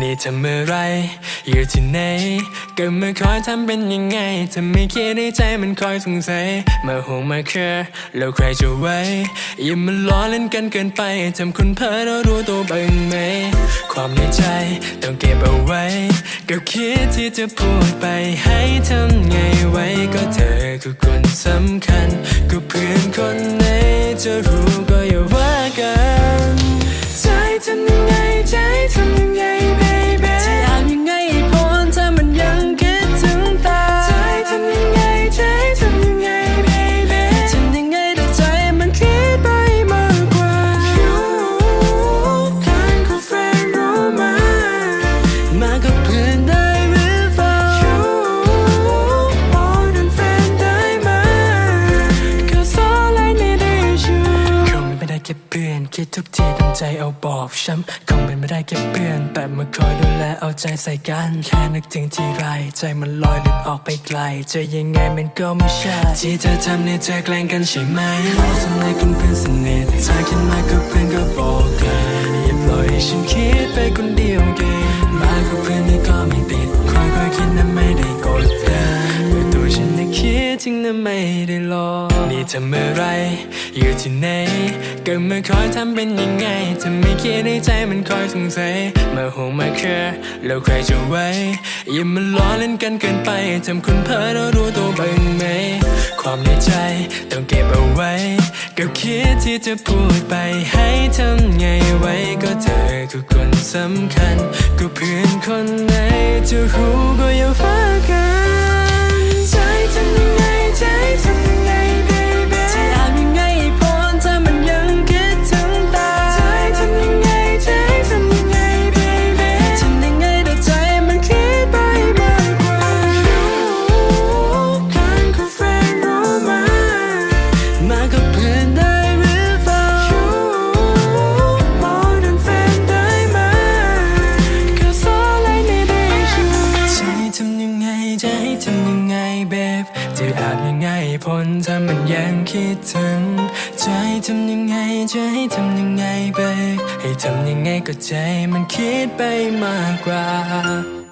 นี่ทำอะไรอยู่ที่ไหนก็มาคอยทำเป็นยังไงถ้าไม่คิดในใจมันคอยสงสัยมาห่วงมาแค่แล้วใครจะไว้อย่ามาล้อเล่นกันเกินไปทำคุณเพ้อแล้วรู้ตัวบ้างไหม ความในใจต้องเก็บเอาไว้ ก็คิดที่จะพูดไปให้ทำไงไว้ก็เธอคือคนสำคัญ ก็เพื่อนคนไหนจะรู้ก็อย่าว่ากัน ใจทำยังไง แค่เพื่อน คิดทุกทีตั้งใจเอาบอบช้ำคงเป็นไม่ได้แค่เพื่อน แต่มาคอยดูแลเอาใจใส่กัน แค่นึกถึงทีไร ใจมันลอยหลุดออกไปไกล จะยังไงมันก็ไม่ใช่ ที่เธอทำเนี่ยเธอแกล้งกันใช่ไหมเราทำไมคุณเพื่อนสนิทถ้าคิดมากก็เพื่อนก็บอกกันอย่าปล่อยให้ฉันคิดไปคนเดียวเก่งมากับเพื่อนนี่ก็ไม่ติด นะไม่ได้หลอกนี่ทำอะไร อยู่ที่ไหน ก็มาคอยทำเป็นยังไงถ้าไม่คิดในใจมันคอยสงสัย มาห่วงมาแค่แล้วใครจะไว้ อย่ามาล้อเล่นกันเกินไป ทำคุณเพ้อแล้วรู้ตัวบ้างไหม ความในใจต้องเก็บเอาไว้ ก็คิดที่จะพูดไปให้ทำไงไว้ก็เธอคือคนสำคัญ ก็เพื่อนคนไหนจะรู้ก็อย่าฟ้ากัน พ้นถ้ามันยังคิดถึงจะให้ทำยังไงจะให้ทำยังไงไปให้ทำยังไงก็ใจมันคิดไปมากกว่า